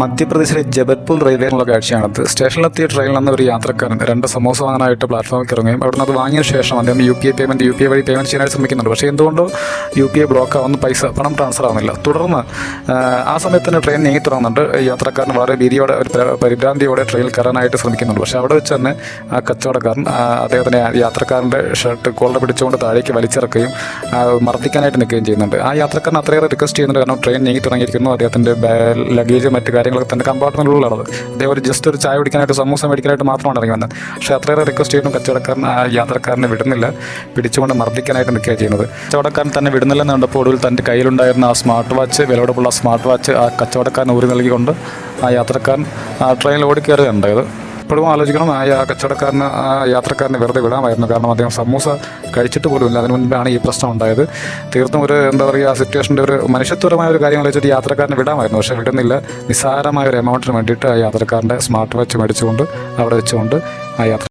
മധ്യപ്രദേശിലെ ജബൽപൂർ റെയിൽവേ ഉള്ള കാഴ്ചയാണത്. സ്റ്റേഷനിലെത്തിയ ട്രെയിനിൽ നിന്ന് ഒരു യാത്രക്കാരൻ രണ്ട് സമോസ വാങ്ങാനായിട്ട് പ്ലാറ്റ്ഫോമിൽ ഇറങ്ങുകയും അവിടെ നിന്ന് അത് വാങ്ങിയ ശേഷം അദ്ദേഹം U P I payment U P I വഴി പേയ്മെന്റ് ചെയ്യാനായിട്ട് ശ്രമിക്കുന്നുണ്ട്. പക്ഷേ എന്തുകൊണ്ടോ യു പി ഐ ബ്ലോക്ക് ആവുന്ന പൈസ പണം ട്രാൻസ്ഫർ ആവുന്നില്ല. തുടർന്ന് ആ, സമയത്ത് തന്നെ ട്രെയിൻ നീങ്ങി തുടങ്ങുന്നുണ്ട്. യാത്രക്കാരൻ വളരെ ഭീതിയോടെ ഒരു പരിഭ്രാന്തിയോടെ ട്രെയിനിൽ കയറാനായിട്ട് ശ്രമിക്കുന്നുണ്ട്. പക്ഷേ അവിടെ വെച്ച് തന്നെ ആ കച്ചവടക്കാരൻ അദ്ദേഹത്തിന് യാത്രക്കാരന്റെ ഷർട്ട് കോളർ പിടിച്ചുകൊണ്ട് താഴേക്ക് വലിച്ചിറക്കുകയും മർദ്ദിക്കാനായിട്ട് നിൽക്കുകയും ചെയ്യുന്നുണ്ട്. ആ യാത്രക്കാരൻ അത്രയേറെ റിക്വസ്റ്റ് ചെയ്യുന്നുണ്ട്. കാരണം ട്രെയിൻ നീങ്ങി തുടങ്ങിയിരിക്കുന്നു. അദ്ദേഹത്തിന്റെ ലഗേജ് മറ്റു കാര്യങ്ങളൊക്കെ തന്റെ കമ്പാർട്ട്മെന്റിലുള്ളത് അതേപോലെ ജസ്റ്റ് ഒരു ചായ കുടിക്കാനായിട്ട് സമൂസ മേടിക്കാനായിട്ട് മാത്രമാണ് ഇറങ്ങി വന്നത്. പക്ഷേ അത്രയേറെ റിക്വസ്റ്റ് ചെയ്യുന്നു കച്ചവടക്കാരൻ യാത്രക്കാരനെ വിടുന്നില്ല. പിടിച്ചുകൊണ്ട് മർദ്ദിക്കാനായിട്ട് നിൽക്കുകയാണ് ചെയ്യുന്നത്. കച്ചവടക്കാരൻ തന്നെ വിടുന്നില്ലെന്ന് കണ്ടപ്പോൾ ഒടുവിൽ തന്റെ കയ്യിലുണ്ടായിരുന്ന ആ സ്മാർട്ട് വാച്ച് വിലപിടിപ്പുള്ള സ്മാർട്ട് വാച്ച് ആ കച്ചവടക്കാരൻ ഊരി നൽകിക്കൊണ്ട് ആ യാത്രക്കാരൻ ആ ട്രെയിനിൽ ഓടിക്കയറുകയാണ് ഉണ്ടായത് ഇപ്പോഴും ആലോചിക്കണം ആ കച്ചവടക്കാരന് ആ യാത്രക്കാരനെ വെറുതെ വിടാമായിരുന്നു. കാരണം അദ്ദേഹം സമൂസ കഴിച്ചിട്ട് പോലുമില്ല അതിന് മുൻപാണ് ഈ പ്രശ്നം ഉണ്ടായത്. തീർത്തും ഒരു എന്താ പറയുക ആ സിറ്റുവേഷന്റെ ഒരു മനുഷ്യത്വപരമായ ഒരു കാര്യം ആലോചിച്ചിട്ട് യാത്രക്കാരനെ വിടാമായിരുന്നു. പക്ഷേ വിടുന്നില്ല. നിസ്സാരമായ ഒരു എമൗണ്ടിന് വേണ്ടിയിട്ട് ആ യാത്രക്കാരന്റെ സ്മാർട്ട് വാച്ച് മേടിച്ചുകൊണ്ട് അവിടെ വെച്ചുകൊണ്ട് ആ യാത്ര